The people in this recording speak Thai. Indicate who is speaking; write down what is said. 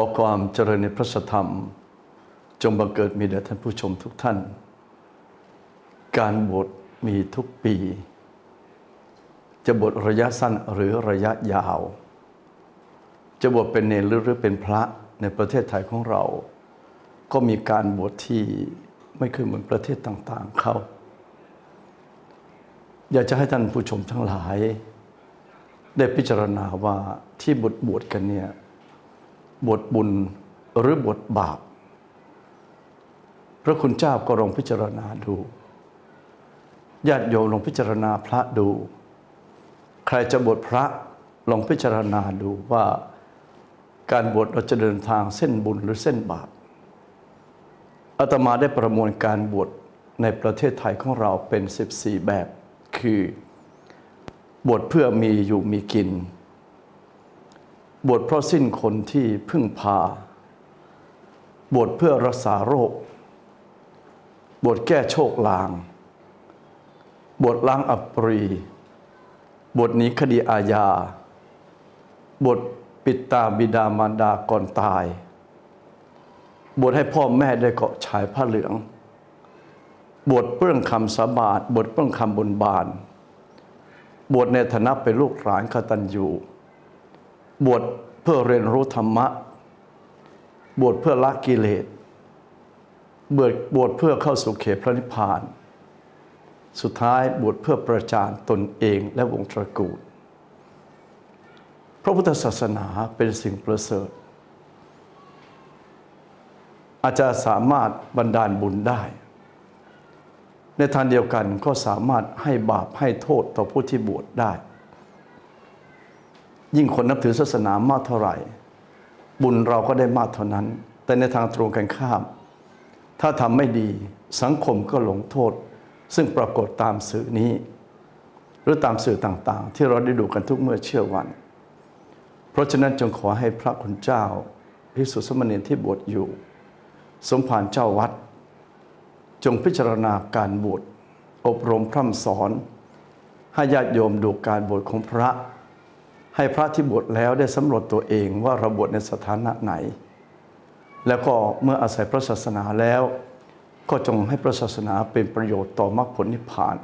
Speaker 1: อความเจริญในพระสธรรม จงบังเกิดมีแด่ท่านผู้ชมทุกท่าน การบวชมีทุกปี จะบวชระยะสั้นหรือระยะยาว จะบวชเป็นเนรหรือเป็นพระในประเทศไทยของเรา ก็มีการบวชที่ไม่เคยเหมือนประเทศต่างๆเขาอยากจะให้ท่านผู้ชมทั้งหลาย ได้พิจารณาว่าที่บวชบวชกันเนี่ย บทบุญหรือบทบาป พระคุณเจ้าก็ลองพิจารณาดูญาติโยมลองพิจารณาพระดู ใครจะบวชพระลองพิจารณาดูว่าการบวชเราจะเดินทางเส้นบุญหรือเส้นบาปอาตมาได้ประมวลการบวชในประเทศไทยของเราเป็น 14 แบบ คือบวชเพื่อมีอยู่มีกิน บวชเพราะสิ้นคนที่พึ่งพา บวชเพื่อรักษาโรค บวชแก้โชคลาง บวชล้างอัปรี บวชหนีคดีอาญา บวชปิดตาบิดามารดาก่อนตาย บวชให้พ่อแม่ได้เกาะชายผ้าเหลือง บวชเปื้องคำสาบาท บวชเปื้องคำบนบาน บวชในฐานะเป็นลูกหลานกตัญญู บวชเพื่อเรียนรู้ธรรมะ บวชเพื่อละกิเลสบวชบวชเพื่อเข้าสู่เขตพระนิพพาน สุดท้ายบวชเพื่อประจานตนเองและวงตระกูล พระพุทธศาสนาเป็นสิ่งประเสริฐ อาจจะสามารถบันดาลบุญได้ ในทางเดียวกันก็สามารถให้บาปให้โทษต่อผู้ที่บวชได้ ยิ่งคนนับถือศาสนามากเท่าไหร่ บุญเราก็ได้มากเท่านั้น แต่ในทางตรงกันข้าม ถ้าทำไม่ดีสังคมก็หลงโทษ ซึ่งปรากฏตามสื่อนี้ หรือตามสื่อต่างๆ ที่เราได้ดูกันทุกเมื่อเชื่อวัน เพราะฉะนั้นจงขอให้พระคุณเจ้าพิสุทธิสมณีที่บวชอยู่ สมภารเจ้าวัด จงพิจารณาการบวชอบรมพร่ำสอนให้ญาติโยมดูการบวชของพระ ให้พระที่บวชแล้วได้สำรวจตัวเองว่าเราบวชในสถานะไหน แล้วก็เมื่ออาศัยพระศาสนาแล้ว ก็จงให้พระศาสนาเป็นประโยชน์ต่อมรรคผลนิพพาน